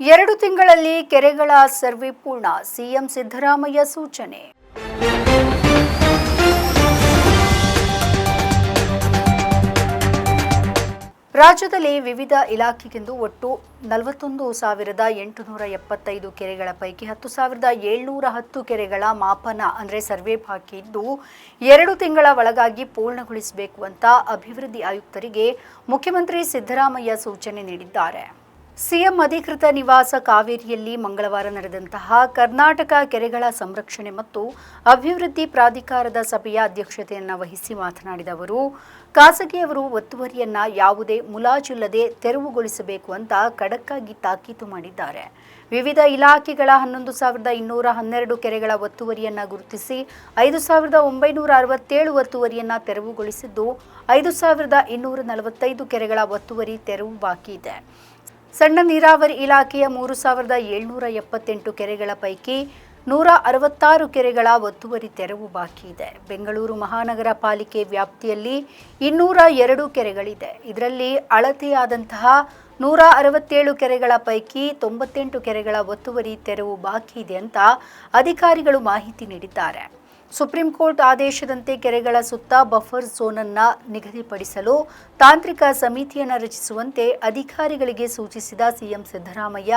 ಎರಡು ತಿಂಗಳಲ್ಲಿ ಕೆರೆಗಳ ಸರ್ವೆ ಪೂರ್ಣ, ಸಿಎಂ ಸಿದ್ದರಾಮಯ್ಯ ಸೂಚನೆ. ರಾಜ್ಯದಲ್ಲಿ ವಿವಿಧ ಇಲಾಖೆಗೆಂದು ಒಟ್ಟು ನಲವತ್ತೊಂದು ಸಾವಿರದ ಎಂಟುನೂರ ಎಪ್ಪತ್ತೈದು ಕೆರೆಗಳ ಪೈಕಿ ಹತ್ತು ಸಾವಿರದ ಏಳ್ನೂರ ಹತ್ತು ಕೆರೆಗಳ ಮಾಪನ, ಅಂದರೆ ಸರ್ವೆ ಬಾಕಿ ಇದ್ದು, ಎರಡು ತಿಂಗಳ ಒಳಗಾಗಿ ಪೂರ್ಣಗೊಳಿಸಬೇಕು ಅಂತ ಅಭಿವೃದ್ಧಿ ಆಯುಕ್ತರಿಗೆ ಮುಖ್ಯಮಂತ್ರಿ ಸಿದ್ದರಾಮಯ್ಯ ಸೂಚನೆ ನೀಡಿದ್ದಾರೆ. ಸಿಎಂ ಅಧಿಕೃತ ನಿವಾಸ ಕಾವೇರಿಯಲ್ಲಿ ಮಂಗಳವಾರ ನಡೆದಂತಹ ಕರ್ನಾಟಕ ಕೆರೆಗಳ ಸಂರಕ್ಷಣೆ ಮತ್ತು ಅಭಿವೃದ್ಧಿ ಪ್ರಾಧಿಕಾರದ ಸಭೆಯ ಅಧ್ಯಕ್ಷತೆಯನ್ನು ವಹಿಸಿ ಮಾತನಾಡಿದ ಅವರು, ಖಾಸಗಿಯವರು ಒತ್ತುವರಿಯನ್ನ ಯಾವುದೇ ಮುಲಾಜಿಲ್ಲದೆ ತೆರವುಗೊಳಿಸಬೇಕು ಅಂತ ಖಡಕ್ಕಾಗಿ ತಾಕೀತು ಮಾಡಿದ್ದಾರೆ. ವಿವಿಧ ಇಲಾಖೆಗಳ ಹನ್ನೊಂದು ಸಾವಿರದ ಇನ್ನೂರ ಹನ್ನೆರಡು ಕೆರೆಗಳ ಒತ್ತುವರಿಯನ್ನ ಗುರುತಿಸಿ, ಐದು ಸಾವಿರದ ಒಂಬೈನೂರ ಅರವತ್ತೇಳು ಒತ್ತುವರಿಯನ್ನ ತೆರವುಗೊಳಿಸಿದ್ದು, ಐದು ಸಾವಿರದ ಇನ್ನೂರ ನಲವತ್ತೈದು ಕೆರೆಗಳ ಒತ್ತುವರಿ ತೆರವು ಬಾಕಿ ಇದೆ. ಸಣ್ಣ ನೀರಾವರಿ ಇಲಾಖೆಯ ಮೂರು ಸಾವಿರದ ಏಳ್ನೂರ ಎಪ್ಪತ್ತೆಂಟು ಕೆರೆಗಳ ಪೈಕಿ ನೂರ ಅರವತ್ತಾರು ಕೆರೆಗಳ ಒತ್ತುವರಿ ತೆರವು ಬಾಕಿ ಇದೆ. ಬೆಂಗಳೂರು ಮಹಾನಗರ ಪಾಲಿಕೆ ವ್ಯಾಪ್ತಿಯಲ್ಲಿ ಇನ್ನೂರ ಎರಡು ಕೆರೆಗಳಿದೆ. ಇದರಲ್ಲಿ ಅಳತೆಯಾದಂತಹ ನೂರ ಅರವತ್ತೇಳು ಕೆರೆಗಳ ಪೈಕಿ ತೊಂಬತ್ತೆಂಟು ಕೆರೆಗಳ ಒತ್ತುವರಿ ತೆರವು ಬಾಕಿ ಇದೆ ಅಂತ ಅಧಿಕಾರಿಗಳು ಮಾಹಿತಿ ನೀಡಿದ್ದಾರೆ. ಸುಪ್ರೀಂ ಕೋರ್ಟ್ ಆದೇಶದಂತೆ ಕೆರೆಗಳ ಸುತ್ತ ಬಫರ್ ಝೋನ್ ಅನ್ನ ನಿಗದಿಪಡಿಸಲು ತಾಂತ್ರಿಕ ಸಮಿತಿಯನ್ನು ರಚಿಸುವಂತೆ ಅಧಿಕಾರಿಗಳಿಗೆ ಸೂಚಿಸಿದ ಸಿಎಂ ಸಿದ್ದರಾಮಯ್ಯ,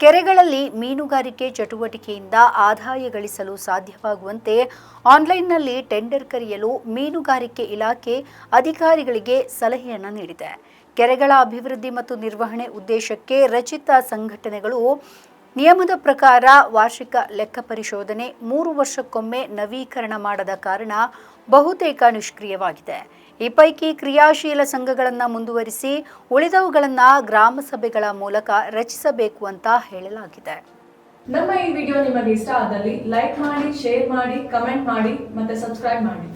ಕೆರೆಗಳಲ್ಲಿ ಮೀನುಗಾರಿಕೆ ಚಟುವಟಿಕೆಯಿಂದ ಆದಾಯ ಗಳಿಸಲು ಸಾಧ್ಯವಾಗುವಂತೆ ಆನ್ಲೈನ್ನಲ್ಲಿ ಟೆಂಡರ್ ಕರೆಯಲು ಮೀನುಗಾರಿಕೆ ಇಲಾಖೆ ಅಧಿಕಾರಿಗಳಿಗೆ ಸಲಹೆಯನ್ನು ನೀಡಿದೆ. ಕೆರೆಗಳ ಅಭಿವೃದ್ಧಿ ಮತ್ತು ನಿರ್ವಹಣೆ ಉದ್ದೇಶಕ್ಕೆ ರಚಿತ ಸಂಘಟನೆಗಳು ನಿಯಮದ ಪ್ರಕಾರ ವಾರ್ಷಿಕ ಲೆಕ್ಕ ಪರಿಶೋಧನೆ ಮೂರು ವರ್ಷಕ್ಕೊಮ್ಮೆ ನವೀಕರಣ ಮಾಡದ ಕಾರಣ ಬಹುತೇಕ ನಿಷ್ಕ್ರಿಯವಾಗಿದೆ. ಈ ಪೈಕಿ ಕ್ರಿಯಾಶೀಲ ಸಂಘಗಳನ್ನು ಮುಂದುವರಿಸಿ ಉಳಿದವುಗಳನ್ನು ಗ್ರಾಮ ಸಭೆಗಳ ಮೂಲಕ ರಚಿಸಬೇಕು ಅಂತ ಹೇಳಲಾಗಿದೆ. ನಮ್ಮ ಈ ವಿಡಿಯೋ ನಿಮಗೆ ಇಷ್ಟ ಆದಲ್ಲಿ ಲೈಕ್ ಮಾಡಿ, ಶೇರ್ ಮಾಡಿ, ಕಮೆಂಟ್ ಮಾಡಿ ಮತ್ತೆ ಸಬ್ಸ್ಕ್ರೈಬ್ ಮಾಡಿ.